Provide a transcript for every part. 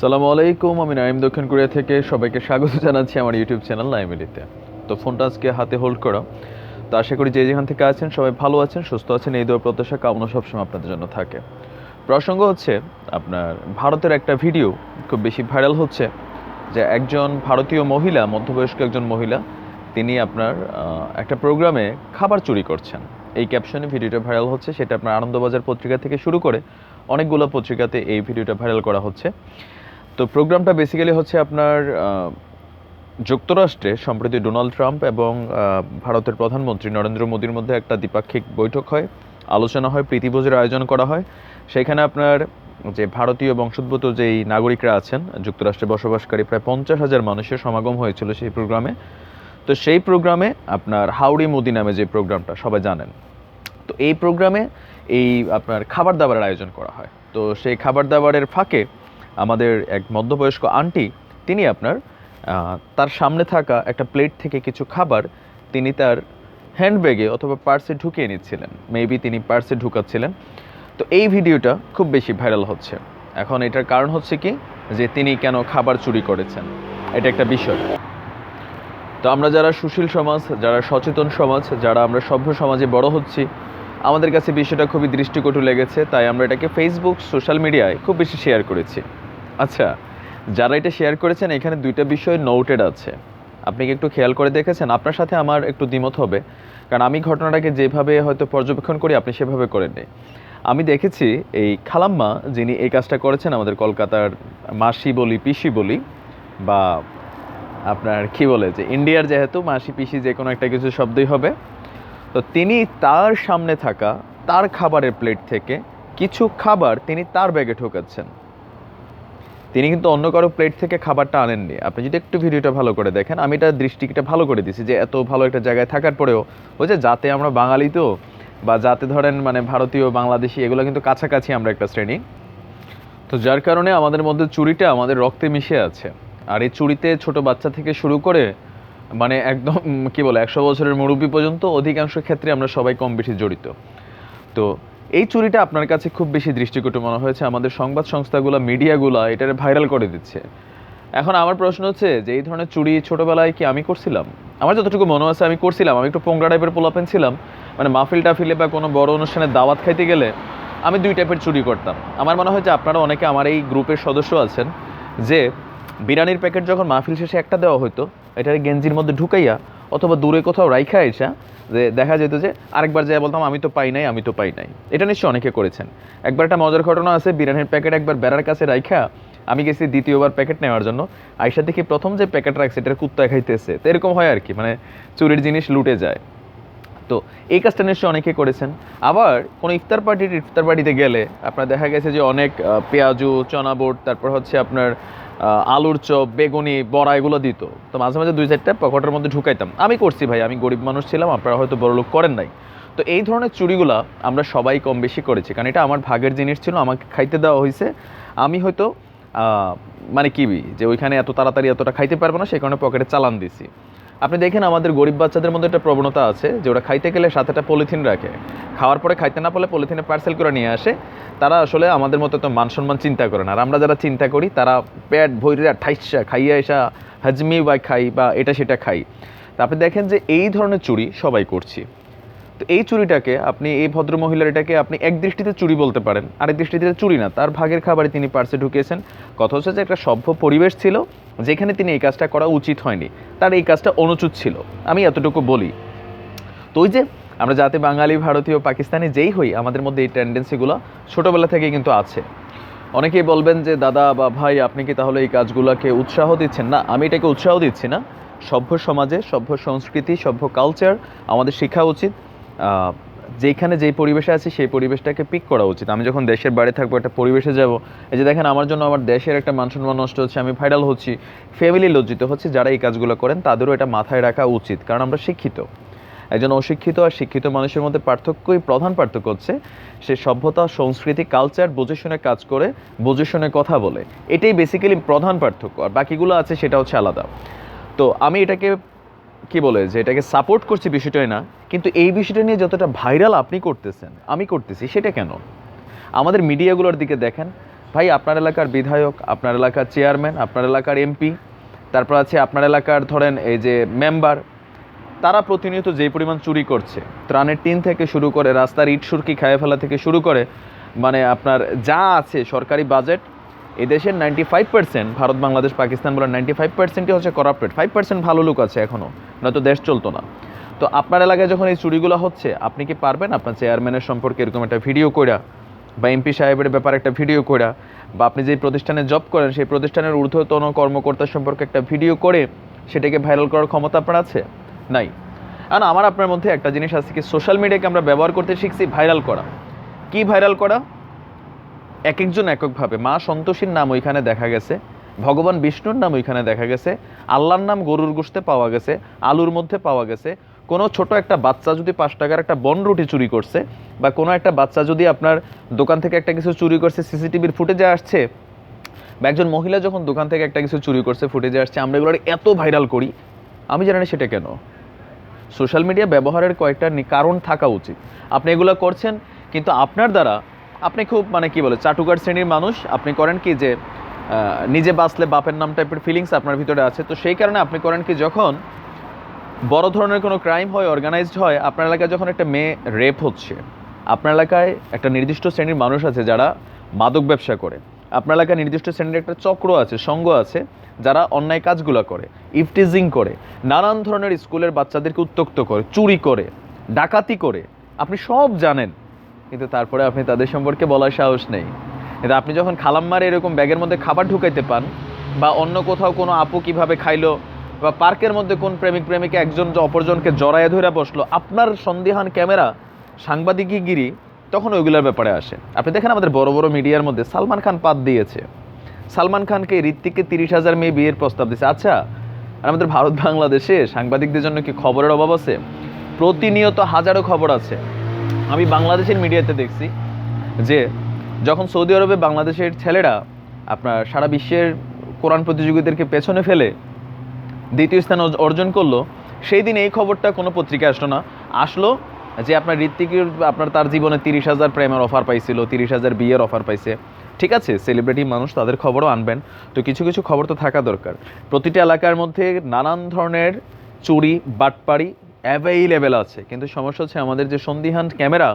সালামু আলাইকুম, আমি নাইম দক্ষিণ কোরিয়া থেকে। সবাইকে স্বাগত জানাচ্ছি আমার ইউটিউব চ্যানেল নাইমিলিতে তো ফোনটা আজকে হাতে হোল্ড করা। তো আশা করি যে যেখান থেকে আছেন সবাই ভালো আছেন, সুস্থ আছেন, এই দোয়া প্রত্যাশা কামনা সবসময় আপনাদের জন্য থাকে। প্রসঙ্গ হচ্ছে, আপনার ভারতের একটা ভিডিও খুব বেশি ভাইরাল হচ্ছে যে একজন ভারতীয় মহিলা, মধ্যবয়স্ক একজন মহিলা, তিনি আপনার একটা প্রোগ্রামে খাবার চুরি করছেন। এই ক্যাপশনে ভিডিওটা ভাইরাল হচ্ছে, সেটা আপনার আনন্দবাজার পত্রিকা থেকে শুরু করে অনেকগুলো পত্রিকাতে এই ভিডিওটা ভাইরাল করা হচ্ছে। তো প্রোগ্রামটা বেসিক্যালি হচ্ছে আপনার যুক্তরাষ্ট্রে সম্প্রতি ডোনাল্ড ট্রাম্প এবং ভারতের প্রধানমন্ত্রী নরেন্দ্র মোদীর মধ্যে একটা দ্বিপাক্ষিক বৈঠক হয়, আলোচনা হয়, প্রীতিভোজের আয়োজন করা হয়। সেখানে আপনার যে ভারতীয় বংশোদ্ভূত যেই নাগরিকরা আছেন, যুক্তরাষ্ট্রে বসবাসকারী প্রায় পঞ্চাশ হাজার মানুষের সমাগম হয়েছিল সেই প্রোগ্রামে। তো সেই প্রোগ্রামে আপনার হাউড়ি মোদি নামে যে প্রোগ্রামটা সবাই জানেন। তো এই প্রোগ্রামে এই আপনার খাবার দাবারের আয়োজন করা হয়। তো সেই খাবার দাবারের ফাঁকে আমাদের এক মধ্যবয়স্ক আন্টি, তিনি আপনার তার সামনে থাকা একটা প্লেট থেকে কিছু খাবার তিনি তার হ্যান্ডব্যাগে অথবা পার্সে ঢুকিয়ে নিচ্ছিলেন। মেবি তিনি পার্সে ঢুকাচ্ছিলেন। তো এই ভিডিওটা খুব বেশি ভাইরাল হচ্ছে। এখন এটার কারণ হচ্ছে কি? যে তিনি কেন খাবার চুরি করেছেন। এটা একটা বিষয়। তো আমরা যারা সুশীল সমাজ, যারা সচেতন সমাজ, যারা আমরা সভ্য সমাজে বড় হচ্ছি, আমাদের কাছে বিষয়টা খুবই দৃষ্টিকটু লেগেছে, তাই আমরা এটাকে ফেসবুক সোশ্যাল মিডিয়ায় খুব বেশি শেয়ার করেছি। আচ্ছা যারা এটা শেয়ার করেছেন, এখানে দুইটা বিষয় নোটেড আছে। আপনি কি একটু খেয়াল করে দেখেছেন? আপনার সাথে আমার একটু দ্বিমত হবে। কারণ আমি ঘটনাটাকে যেভাবে হয়তো পর্যবেক্ষণ করি, আপনি সেভাবে করেননি। আমি দেখেছি এই খালাম্মা, যিনি এই কাজটা করেছেন, আমাদের কলকাতার মাসি বলি, পিসি বলি, বা আপনার কি বলে যে, ইন্ডিয়ার যেহেতু মাসি, পিসি যে কোনো একটা কিছু শব্দই হবে। তো তিনি তার সামনে থাকা, তার খাবারের প্লেট থেকে কিছু খাবার তিনি তার ব্যাগে ঢোকাচ্ছেন তিনি কিন্তু অন্য কারও প্লেট থেকে খাবারটা আনেননি। আপনি যদি একটু ভিডিওটা ভালো করে দেখেন, আমি এটা দৃষ্টিটা ভালো করে দিছি যে এত ভালো একটা জায়গায় থাকার পরেও ওই যে যাতে আমরা বাঙালি তো, বা যাতে ধরেন মানে ভারতীয়, বাংলাদেশি, এগুলো কিন্তু কাছাকাছি আমরা একটা শ্রেণি। তো যার কারণে আমাদের মধ্যে চুরিটা আমাদের রক্তে মিশে আছে। আর এই চুরিতে ছোট বাচ্চা থেকে শুরু করে মানে একদম, কি বলে, একশো বছরের মুরব্বী পর্যন্ত অধিকাংশ ক্ষেত্রে আমরা সবাই কম বেশি জড়িত। তো এই চুরিটা আপনার কাছে খুব বেশি দৃষ্টিকটু মনে হয়েছে। আমাদের সংবাদ সংস্থাগুলো, মিডিয়াগুলো এটার ভাইরাল করে দিচ্ছে। এখন আমার প্রশ্ন হচ্ছে যে, এই ধরনের চুরি ছোটোবেলায় কি আমি করছিলাম? আমার যতটুকু মনে আছে আমি করছিলাম। আমি একটু পোংরা টাইপের পোলাপেন ছিলাম। মানে মাহফিল টাফিলে বা কোনো বড় অনুষ্ঠানে দাওয়াত খাইতে গেলে আমি দুই টাইপের চুরি করতাম। আমার মনে হয় যে আপনারা অনেকে আমার এই গ্রুপের সদস্য আছেন যে, বিরিয়ানির প্যাকেট যখন মাহফিল শেষে একটা দেওয়া হতো এটার গেঞ্জির মধ্যে ঢুকাইয়া অথবা দূরে কোথাও রাইখা এসা যে দেখা যেত যে আরেকবার যাই বলতাম, আমি তো পাই নাই, আমি তো পাই নাই। এটা নিশ্চয়ই অনেকে করেছেন। একবার একটা মজার ঘটনা আছে, বিরিয়ানির প্যাকেট একবার বেড়ার কাছে রাইখা, আমি গেছি দ্বিতীয়বার প্যাকেট নেওয়ার জন্য। আইসা দেখি প্রথম যে প্যাকেট রাখছে, এটার কুত্তা খাইতেছে। তো এরকম হয় আর কি মানে চুরির জিনিস লুটে যায়। তো এই কাজটা নিশ্চয়ই অনেকে করেছেন। আবার কোনো ইফতার পার্টির, ইফতার পার্টিতে গেলে আপনার দেখা গেছে যে অনেক পেঁয়াজু চনা বোট তারপর হচ্ছে আপনার আলুর চপ, বেগুনি, বড়া এগুলো দিত। তো মাঝে মাঝে দুই চারটা পকেটের মধ্যে ঢুকাইতাম। আমি করছি ভাই, আমি গরিব মানুষ ছিলাম, আপনারা হয়তো বড় লোক করেন নাই। তো এই ধরনের চুরিগুলা আমরা সবাই কম বেশি করেছি, কারণ এটা আমার ভাগের জিনিস ছিল, আমাকে খাইতে দেওয়া হয়েছে আমি হয়তো মানে কিবি যে ওইখানে এত তাড়াতাড়ি এতটা খাইতে পারব না, সেই কারণে পকেটে চালান দিছি। আপনি দেখেন আমাদের গরিব বাচ্চাদের মধ্যে একটা প্রবণতা আছে যে ওরা খাইতে গেলে সাথে একটা পলিথিন রাখে। খাওয়ার পরে খাইতে না পারলে পলিথিনে পার্সেল করে নিয়ে আসে। তারা আসলে আমাদের মতো তো মান সম্মান চিন্তা করে না। আর আমরা যারা চিন্তা করি, তারা পেট ভৈরা ঠাইসা খাইয়া এসা হাজমি বা খাই বা এটা সেটা খাই। তা আপনি দেখেন যে এই ধরনের চুরি সবাই করছি। তো এই চুরিটাকে আপনি, এই ভদ্র মহিলার এটাকে আপনি এক দৃষ্টিতে চুরি বলতে পারেন, আরেক দৃষ্টিতে চুরি না। তার ভাগের খাবারে তিনি পার্সে ঢুকিয়েছেন। কথা হচ্ছে যে একটা সভ্য পরিবেশ ছিল, যেখানে তিনি এই কাজটা করা উচিত হয়নি। তার এই কাজটা অনুচিত ছিল। আমি এতটুকু বলি। তো ওই যে আমরা যাতে বাঙালি, ভারতীয়, পাকিস্তানি যেই হই, আমাদের মধ্যে এই টেন্ডেন্সিগুলো ছোটোবেলা থেকে কিন্তু আছে। অনেকেই বলবেন যে, দাদা বা ভাই, আপনি কি তাহলে এই কাজগুলোকে উৎসাহ দিচ্ছেন? না, আমি এটাকে উৎসাহ দিচ্ছি না। সভ্য সমাজে, সভ্য সংস্কৃতি, সভ্য কালচার আমাদের শেখা উচিত। যেখানে যেই পরিবেশে আছি, সেই পরিবেশটাকে পিক করা উচিত। আমি যখন দেশের বাইরে থাকব, একটা পরিবেশে যাব, এই যে দেখেন, আমার জন্য আমার দেশের একটা মান সম্মান নষ্ট হচ্ছে, আমি ভাইরাল হচ্ছি ফ্যামিলি লজ্জিত হচ্ছে, যারা এই কাজগুলো করেন, তাদেরও এটা মাথায় রাখা উচিত, কারণ আমরা শিক্ষিত। একজন অশিক্ষিত আর শিক্ষিত মানুষের মধ্যে পার্থক্যই প্রধান পার্থক্য হচ্ছে, সে সভ্যতা, সংস্কৃতি কালচার বুঝে শুনে কাজ করে, বুঝে শুনে কথা বলে। এটাই বেসিক্যালি প্রধান পার্থক্য, আর বাকিগুলো আছে, সেটা হচ্ছে আলাদা। তো আমি এটাকে কি বলে, যে এটাকে সাপোর্ট করছি বিষয়টাই না, কিন্তু এই বিষয়টা নিয়ে যতটা ভাইরাল আপনি করতেছেন, আমি করতেছি, সেটা কেন? আমাদের মিডিয়াগুলোর দিকে দেখেন, ভাই আপনার এলাকার বিধায়ক, আপনার এলাকার চেয়ারম্যান আপনার এলাকার এমপি তারপর আছে আপনার এলাকার ধরেন এই যে মেম্বার তারা প্রতিনিয়ত যে পরিমাণ চুরি করছে, ত্রাণের টিন থেকে শুরু করে রাস্তার ইট সুরকি খাইয়ে ফেলা থেকে শুরু করে মানে আপনার যা আছে সরকারি বাজেট এদেশের ninety five percent Bharat, Bangladesh, Pakistan বলে নাইনটি ফাইভ পার্সেন্টই হচ্ছে করাপ্টেড ফাইভ পার্সেন্ট ভালো লোক আছে এখনও নয়তো দেশ চলতো না। তো আপনার এলাকায় যখন এই চুরিগুলো হচ্ছে, আপনি কি পারবেন আপনার চেয়ারম্যানের সম্পর্কে এরকম একটা ভিডিও কইরা, বা এমপি সাহেবের ব্যাপারে একটা ভিডিও করা বা আপনি যে প্রতিষ্ঠানে জব করেন, সেই প্রতিষ্ঠানের ঊর্ধ্বতন কর্মকর্তা সম্পর্কে একটা ভিডিও করে, সেটাকে ভাইরাল করার ক্ষমতা আপনার আছে? নাই। কারণ আমার আপনার মধ্যে একটা জিনিস আছে কি সোশ্যাল মিডিয়াকে আমরা ব্যবহার করতে শিখছি ভাইরাল করা। কি ভাইরাল করা? এক একজন এককভাবে, মা সন্তোষীর নাম ওইখানে দেখা গেছে, ভগবান বিষ্ণুর নাম ওইখানে দেখা গেছে, আল্লাহর নাম গরুর গোশতে পাওয়া গেছে, আলুর মধ্যে পাওয়া গেছে। কোনো ছোট একটা বাচ্চা যদি পাঁচ টাকার একটা বন রুটি চুরি করছে, বা কোনো একটা বাচ্চা যদি আপনার দোকান থেকে একটা কিছু চুরি করছে, সিসিটিভির ফুটেজে আসছে, বা একজন মহিলা যখন দোকান থেকে একটা কিছু চুরি করছে, ফুটেজে আসছে, আমরা এগুলো এত ভাইরাল করি, আমি জানি সেটা কেন। সোশ্যাল মিডিয়া ব্যবহারের কয়েকটা কারণ থাকা উচিত। আপনি এগুলো করছেন, কিন্তু আপনার দ্বারা আপনি খুব মানে কি বলে, চাটুকার শ্রেণির মানুষ। আপনি করেন কি যে নিজে বাঁচলে বাপের নাম টাইপের ফিলিংস আপনার ভিতরে আছে। তো সেই কারণে আপনি করেন কি, যখন বড় ধরনের কোনো ক্রাইম হয় অর্গানাইজড হয়, আপনার এলাকায় যখন একটা মেয়ে রেপ হচ্ছে, আপনার এলাকায় একটা নির্দিষ্ট শ্রেণির মানুষ আছে যারা মাদক ব্যবসা করে। আপনার এলাকায় নির্দিষ্ট শ্রেণির একটা চক্র আছে, সঙ্গ আছে, যারা অন্যায় কাজগুলো করে, ইফটিজিং করে, নানান ধরনের স্কুলের বাচ্চাদেরকে উত্তক্ত করে, চুরি করে, ডাকাতি করে। আপনি সব জানেন। কিন্তু তারপরে আপনি তাদের সম্পর্কে বলার সাহস নেই। কিন্তু আপনি যখন খালাম্মারে এরকম ব্যাগের মধ্যে খাবার ঢুকাইতে পান, বা অন্য কোথাও কোনো আপু কীভাবে খাইলো, বা পার্কের মধ্যে কোন প্রেমিক প্রেমিকা একজন অপরজনকে জড়ায় ধরে বসল, আপনার সন্দেহান ক্যামেরা সাংবাদিকগিরি তখন ওইগুলোর ব্যাপারে আসে। আপনি দেখেন আমাদের বড় বড় মিডিয়ার মধ্যে সালমান খান পাত দিয়েছে। সালমান খানকে ঋত্বিককে তিরিশ হাজার মেয়ে বিয়ের প্রস্তাব দিয়েছে আচ্ছা আর আমাদের ভারত বাংলাদেশে সাংবাদিকদের জন্য কি খবরের অভাব আছে? প্রতিনিয়ত হাজারো খবর আছে। আমি বাংলাদেশের মিডিয়াতে দেখছি যে যখন সৌদি আরবে বাংলাদেশের ছেলেরা আপনার সারা বিশ্বের কোরআন প্রতিযোগীদেরকে পেছনে ফেলে দ্বিতীয় স্থান অর্জন করল, সেই দিন এই খবরটা কোনো পত্রিকায় আসলো না। আসলো যে আপনার ঋত্বিকের, আপনার তার জীবনে তিরিশ হাজার প্রেমের অফার পাইছিল, তিরিশ হাজার বিয়ের অফার পাইছে। ঠিক আছে সেলিব্রিটি মানুষ, তাদের খবরও আনবেন। তো কিছু কিছু খবর তো থাকা দরকার। প্রতিটা এলাকার মধ্যে নানান ধরনের চুরি, বাটপাড়ি অ্যাভেইলেবেল আছে। কিন্তু সমস্যা হচ্ছে আমাদের যে সন্দিহান ক্যামেরা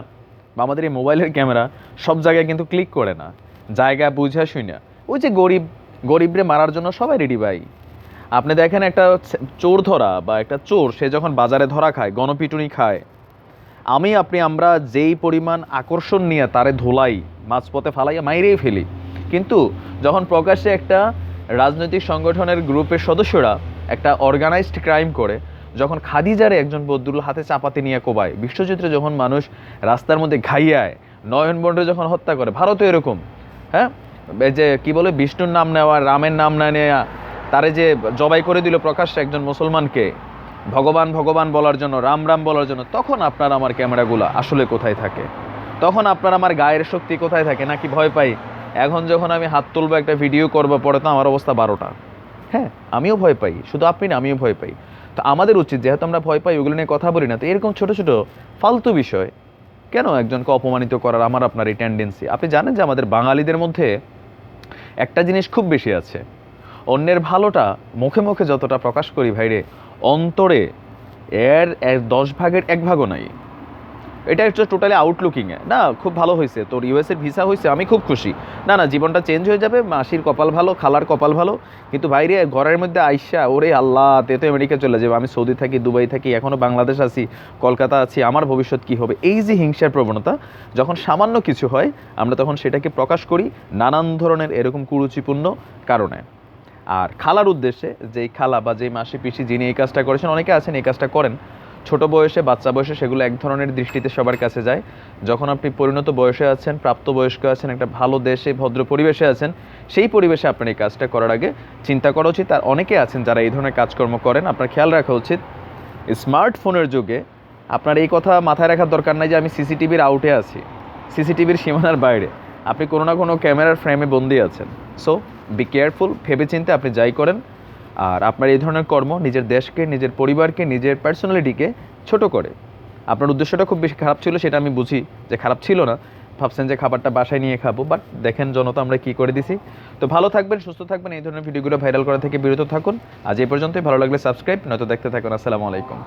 বা আমাদের এই মোবাইলের ক্যামেরা সব জায়গায় কিন্তু ক্লিক করে না। জায়গা বুঝা শুই না। ওই যে গরিব, গরিবরে মারার জন্য সবাই রেডি ভাই। আপনি দেখেন একটা চোর ধরা বা একটা চোর, সে যখন বাজারে ধরা খায়, গণপিটুনি খায়, আমি, আপনি, আমরা যেই পরিমাণ আকর্ষণ নিয়ে তারে ধোলাই, মাঝপথে ফালাইয়া মাইরেই ফেলি। কিন্তু যখন প্রকাশ্যে একটা রাজনৈতিক সংগঠনের গ্রুপের সদস্যরা একটা অর্গানাইজড ক্রাইম করে যখন খাদিজারে একজন বদরুল হাতে চাপাতি নিয়ে কোবায় বিশ্বচিত্রে যখন মানুষ রাস্তার মধ্যে ঘাইয়ায় নয়ন বন্ডে যখন হত্যা করে, ভারতও এরকম হ্যাঁ? যে কি বলে, বিষ্ণুর নাম নেওয়া, রামের নাম না নেওয়া তারে যে জবাই করে দিল প্রকাশ্যে একজন মুসলমানকে, ভগবান ভগবান বলার জন্য, রাম রাম বলার জন্য, তখন আপনার আমার ক্যামেরাগুলো আসলে কোথায় থাকে? তখন আপনার আমার গায়ের শক্তি কোথায় থাকে? নাকি ভয় পাই? এখন যখন আমি হাত তুলবো, একটা ভিডিও করব, পরে তো আমার অবস্থা বারোটা। হ্যাঁ আমিও ভয় পাই, শুধু আপনি না, আমিও ভয় পাই। তো আমাদের উচিত, যেহেতু আমরা ভয় পাই, ওগুলো নিয়ে কথা বলি না, তো এরকম ছোটো ছোটো ফালতু বিষয়, কেন একজনকে অপমানিত করার আমার আপনার এই টেন্ডেন্সি আপনি জানেন যে আমাদের বাঙালিদের মধ্যে একটা জিনিস খুব বেশি আছে। অন্যের ভালোটা মুখে মুখে যতটা প্রকাশ করি ভাইরে, অন্তরে এর দশ ভাগের এক ভাগও নাই। এটা হচ্ছে টোটালি আউটলুকিংয়ে না, খুব ভালো হয়েছে তোর ইউএসের ভিসা হয়েছে আমি খুব খুশি। না না, জীবনটা চেঞ্জ হয়ে যাবে, মাসির কপাল ভালো, খালার কপাল ভালো। কিন্তু বাইরে ঘরের মধ্যে আইসা, ওরে আল্লাহ, তে তো আমেরিকা চলে যাবে। আমি সৌদি থাকি, দুবাই থাকি এখনও বাংলাদেশ আছি, কলকাতা আছি, আমার ভবিষ্যৎ কি হবে? এই যে হিংসার প্রবণতা, যখন সামান্য কিছু হয়, আমরা তখন সেটাকে প্রকাশ করি নানান ধরনের এরকম কুরুচিপূর্ণ কারণে। আর খালার উদ্দেশ্যে, যেই খালা বা যেই মাসি পিসি যিনি এই কাজটা করেছেন, অনেকে আছেন, এই কাজটা করেন ছোট বয়সে, বাচ্চা বয়সে সেগুলো এক ধরনের দৃষ্টিতে সবার কাছে যায়। যখন আপনি পরিণত বয়সে আছেন, প্রাপ্তবয়স্ক আছেন, একটা ভালো দেশে, ভদ্র পরিবেশে আছেন, সেই পরিবেশে আপনার এই কাজটা করার আগে চিন্তা করা উচিত। আর অনেকে আছেন যারা এই ধরনের কাজকর্ম করেন, আপনার খেয়াল রাখা উচিত, স্মার্টফোনের যুগে আপনার এই কথা মাথায় রাখার দরকার নাই যে আমি সিসিটিভির আউটে আছি, সিসিটিভির সীমানার বাইরে। আপনি কোনো না কোনো ক্যামেরার ফ্রেমে বন্দি আছেন। সো বি কেয়ারফুল ভেবেচিন্তে আপনি যাই করেন আর আপনার এই ধরনের কর্ম নিজের দেশকে, নিজের পরিবারকে, নিজের পার্সোনালিটিকে ছোট করে। আপনার উদ্দেশ্যটা খুব বেশি খারাপ ছিল, সেটা আমি বুঝি যে খারাপ ছিল না। ভাবছেন যে খাবারটা বাসায় নিয়ে খাব বাট দেখেন জনতা আমরা কি করে দিছি। তো ভালো থাকবেন, সুস্থ থাকবেন, এই ধরনের ভিডিওগুলো ভাইরাল করা থেকে বিরত থাকুন। আজ এই পর্যন্তই, ভালো লাগলে সাবস্ক্রাইব নয়তো দেখতে থাকুন। আসসালামু আলাইকুম।